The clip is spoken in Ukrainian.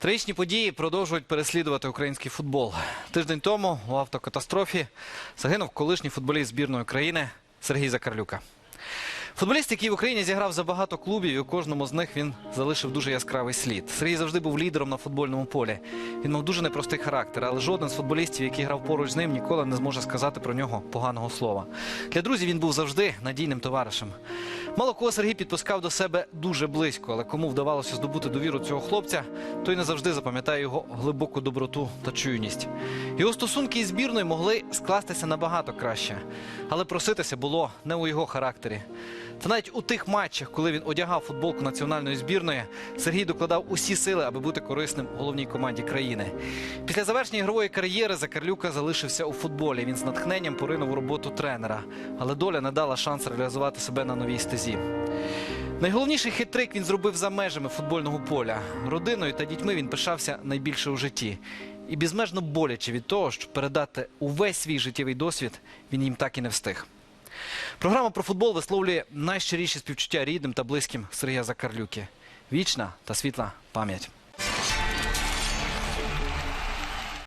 Трагічні події продовжують переслідувати український футбол. Тиждень тому у автокатастрофі загинув колишній футболіст збірної країни Сергій Закарлюка. Футболіст, який в Україні зіграв за багато клубів, і у кожному з них він залишив дуже яскравий слід. Сергій завжди був лідером на футбольному полі. Він мав дуже непростий характер, але жоден з футболістів, який грав поруч з ним, ніколи не зможе сказати про нього поганого слова. Для друзів він був завжди надійним товаришем. Мало кого Сергій підпускав до себе дуже близько, але кому вдавалося здобути довіру цього хлопця, той не завжди запам'ятає його глибоку доброту та чуйність. Його стосунки із збірною могли скластися набагато краще, але проситися було не у його характері. Та навіть у тих матчах, коли він одягав футболку національної збірної, Сергій докладав усі сили, аби бути корисним головній команді країни. Після завершення ігрової кар'єри Закарлюка залишився у футболі. Він з натхненням поринув у роботу тренера, але доля не дала шанс реалізувати себе на новій стезі. Найголовніший хитрик він зробив за межами футбольного поля. Родиною та дітьми він пишався найбільше у житті. І безмежно боляче від того, щоб передати увесь свій життєвий досвід, він їм так і не встиг. Програма про футбол висловлює найщиріші співчуття рідним та близьким Сергія Закарлюки. Вічна та світла пам'ять.